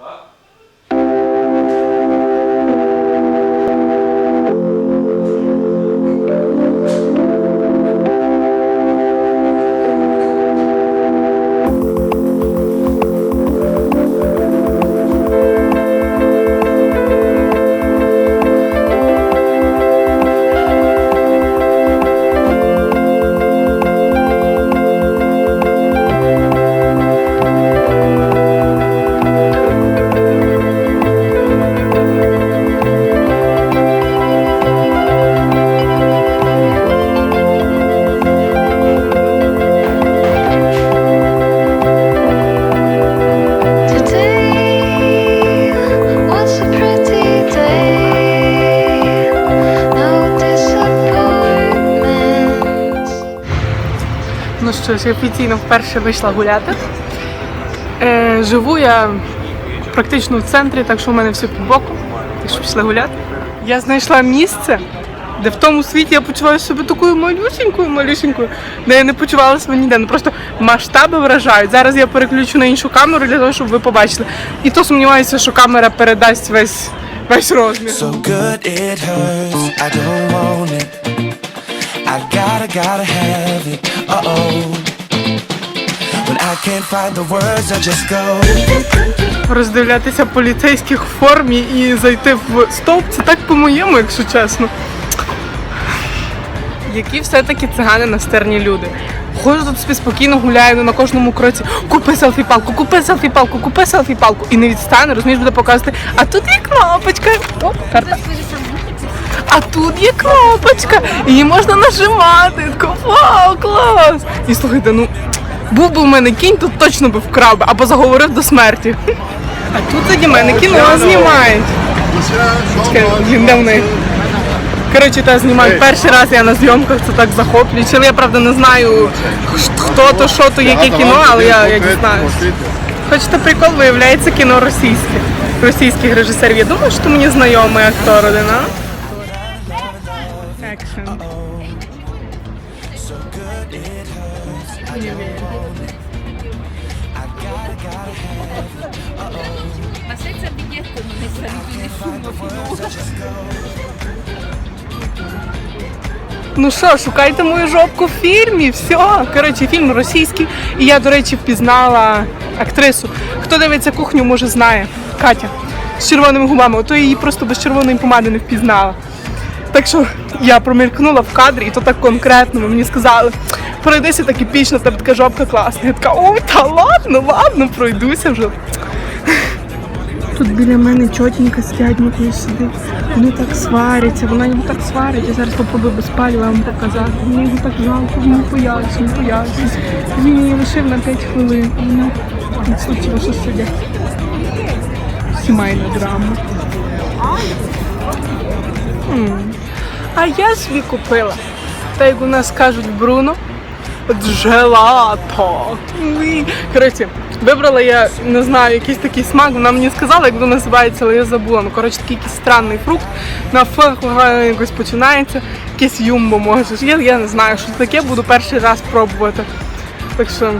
pas. Що офіційно вперше вийшла гуляти. Е, живу я практично в центрі, так що в мене все під боком. Так що пішли гуляти. Я знайшла місце, де в тому світі я почуваю себе такою малюсенькою, малюсенькою, де я не почувала себе ніде. Ну просто масштаби вражають. Зараз я переключу на іншу камеру для того, щоб ви побачили. І то сумніваюся, що камера передасть весь, весь розмір. So good it hurts. I don't want it. I gotta, gotta have it. Роздивлятися поліцейських в формі і зайти в стовп, це так по-моєму, якщо чесно. Які все-таки цигани настирні люди. Ходжу тут собі спокійно гуляю ну, на кожному кроці. Купи селфі-палку, купи селфі-палку, купи селфі-палку. І не відстане, розумієш, буде показувати. А тут є кнопочка. О, карта. А тут є кнопочка, її можна нажимати. Тако, Вау, клас! І слухайте, ну був би у мене кінь, тут точно би вкрав би або заговорив до смерті. А тут заді мене кіно знімають. Він де в? Коротше, та знімають перший раз я на зйомках, це так захоплююче. Я правда не знаю хто то, що то, яке кіно, але я, я дізнаюсь. Хочете прикол, виявляється кіно російське. Російських режисерів. Я думаю, що мені знайомий актор один, а? Екшн. Ну що, шукайте мою жопку в фільмі. Все. Коротше, фільм російський. І я, до речі, впізнала актрису. Хто дивиться кухню, може знає. Катя з червоними губами. Ото її просто без червоної помади не впізнала. Так що я промількнула в кадрі, і то так конкретно мені сказали, пройдися так епічно, в тебе така жопка класна. Я така, ой, та ладно, ладно, пройдуся вже. Тут біля мене тітенька з дядькою сидить. Вони так сваряться, вона йому так сварить. Я зараз попробую без паліва вам показати. Мені його так жалко, він пояснює, пояснює. Він її лишив на 5 хвилин. Вона відсутіла, що сидять. Сімейна драма. М. А я собі купила. Та як у нас кажуть Бруно, джелато. Коротше, вибрала я не знаю, якийсь такий смак. Вона мені сказала, як воно називається, але я забула. Ну, коротше, такий якийсь странний фрукт. На ф якось починається, якийсь юмбо може. Я, я не знаю, що це таке, буду перший раз пробувати. Так що.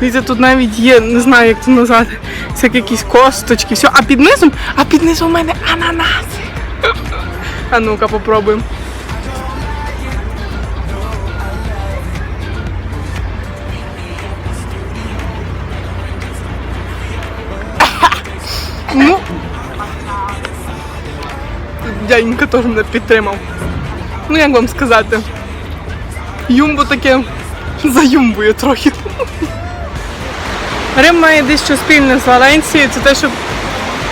Дивіться, тут навіть є, не знаю, як це назвати, всякі якісь косточки, все. А під низом, а під низом у мене ананаси. А ну-ка попробуємо. Дяденька теж мене підтримав. Ну, як вам сказати, юмбо таке заюмбує трохи. Рим має дещо спільне з Валенцією. Це те, що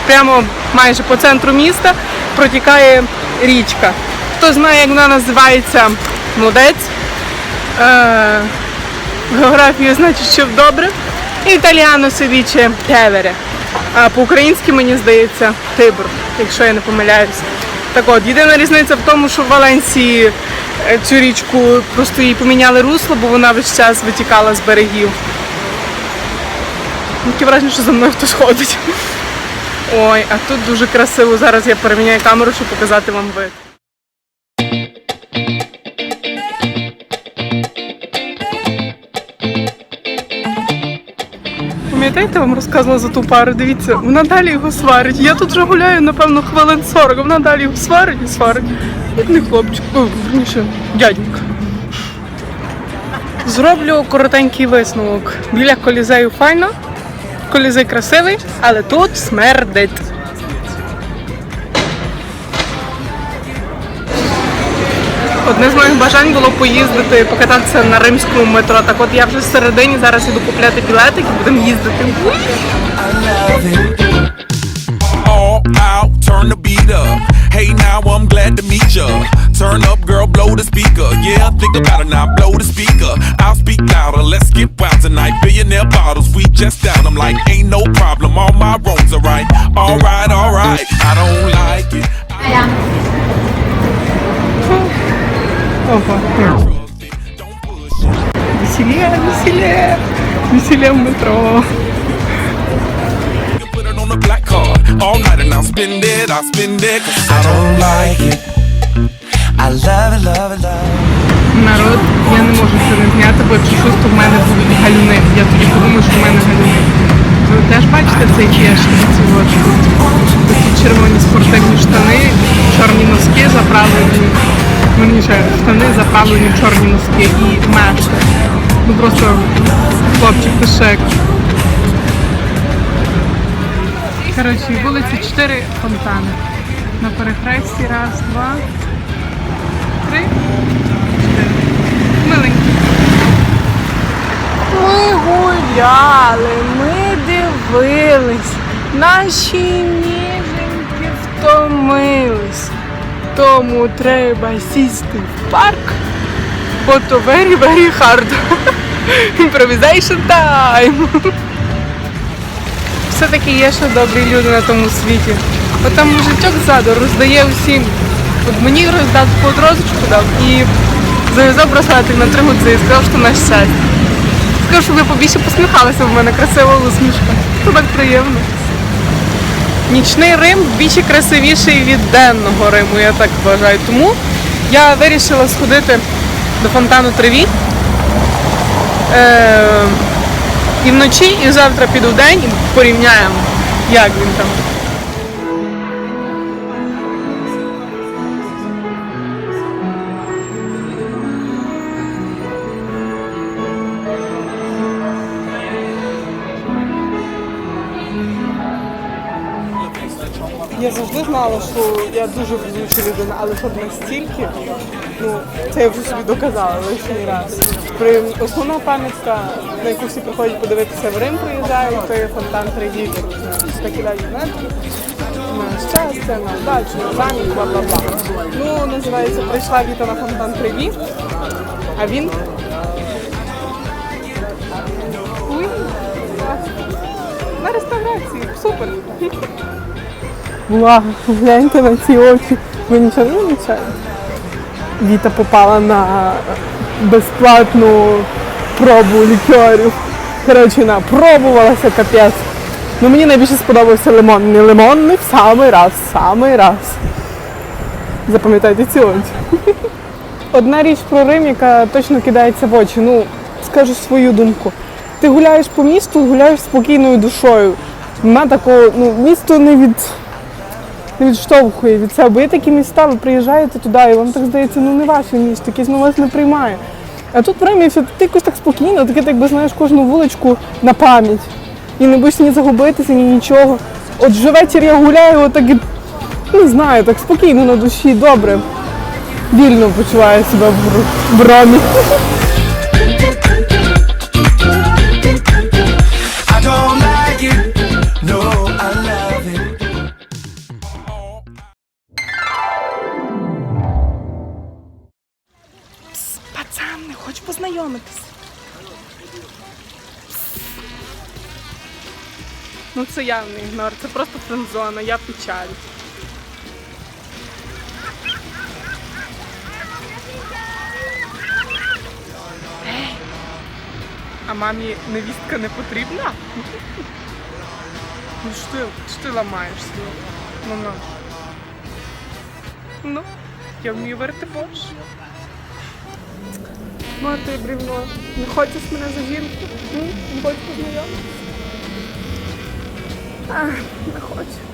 прямо майже по центру міста протікає річка. Хто знає, як вона називається, молодець. Е, географію значить, що добре. Італіано севіче тевере. А по-українськи, мені здається, Тибр, якщо я не помиляюсь. Так от, єдина різниця в тому, що в Валенції е, цю річку просто їй поміняли русло, бо вона весь час витікала з берегів. Таке враження, що за мною хтось ходить. Ой, а тут дуже красиво. Зараз я переміняю камеру, щоб показати вам вид. Пам'ятаєте, я вам розказувала за ту пару? Дивіться, вона далі його сварить. Я тут вже гуляю, напевно, хвилин 40, а вона далі його сварить і сварить. Бідний хлопчик, о, верніше, дяденька. Зроблю коротенький висновок. Біля колізею файно, колізей красивий, але тут смердить. Одне з моїх бажань було поїздити, покататися на римському метро. Так от я вже всередині зараз іду купляти білетик і будемо їздити. all out, turn the beat up. Hey, now I'm glad to meet ya. Turn up, girl, blow the speaker. Yeah, think about it now, blow the speaker. I'll speak louder, let's get wild tonight. Billionaire bottles, we just down. I'm like, ain't no problem, all my wrongs are right. Alright, alright, I don't like it. Ого. Don't push it. Весілля, весілля, весілля в метро. You Put it on the black card. All night and I'll spend it, I'll spend it. Cause I don't like it. I love it, love it, love it. Народ, я не можу це не зняти, бо якщо щось, то в мене будуть галюни. Я тоді подумаю, що в мене галюни. Ви теж бачите цей кеш? Ці от такі червоні спортивні штани, чорні носки заправлені. Верніше, штани заправлені чорні носки і мешти. Ну просто хлопчик пишек. Коротше, вулиці 4 фонтани. На перехресті раз, два, три. Миленькі. Ми гуляли, ми дивились, наші ніженьки втомились. Тому треба сісти в парк, бо то very, very hard. Improvisation time. Все-таки є ще добрі люди на тому світі. От там мужичок ззаду роздає усім. От мені роздав таку розочку дав і зав'язав браслетик на три гудзи і сказав, що наш щастя. Сказав, щоб ви побільше посміхалися в мене красива усмішка. Це приємно. Нічний Рим більше красивіший від денного Риму, я так вважаю. Тому я вирішила сходити до фонтану Треві. Е, і вночі, і завтра піду в день і порівняємо, як він там. Завжди знала, що я дуже везуча людина, але щоб настільки, ну, це я вже собі доказала лишній раз. При основна пам'ятка, на яку всі приходять подивитися в Рим, приїжджають, то є фонтан Треві, так і далі. На щастя, на удачу, на замість, бла бла бла. Ну, називається Прийшла Віта на фонтан Треві, а він. На реставрації. Супер. Була, гляньте на ці очі. Ви нічого не помічаєте? Віта попала на безплатну пробу лікерів. Коротше, вона пробувалася капець. Ну мені найбільше сподобався лимон. Не лимонний в самий раз, в самий раз. Запам'ятайте ці очі. Одна річ про Рим, яка точно кидається в очі. Ну, скажу свою думку. Ти гуляєш по місту, гуляєш спокійною душою. Нема такого, ну, місто не від відштовхує від себе. Є такі міста, ви приїжджаєте туди, і вам так здається, ну не ваше місто, якесь ну, вас не приймає. А тут все ти якось так спокійно, таке, якби знаєш кожну вуличку на пам'ять. І не будеш ні загубитися, ні нічого. От вже вечір я гуляю, отак і не знаю, так спокійно на душі, добре. Вільно почуваю себе в, в Ромі. Ну це явний ігнор, це просто френдзона, я в печалі. А мамі невістка не потрібна? Ну що що ти ламаєшся? Ну ну. Ну, я вмію варити борщ мати брівно. Не хочеш мене за жінку? Не хочеш познайомитися? Не хочу.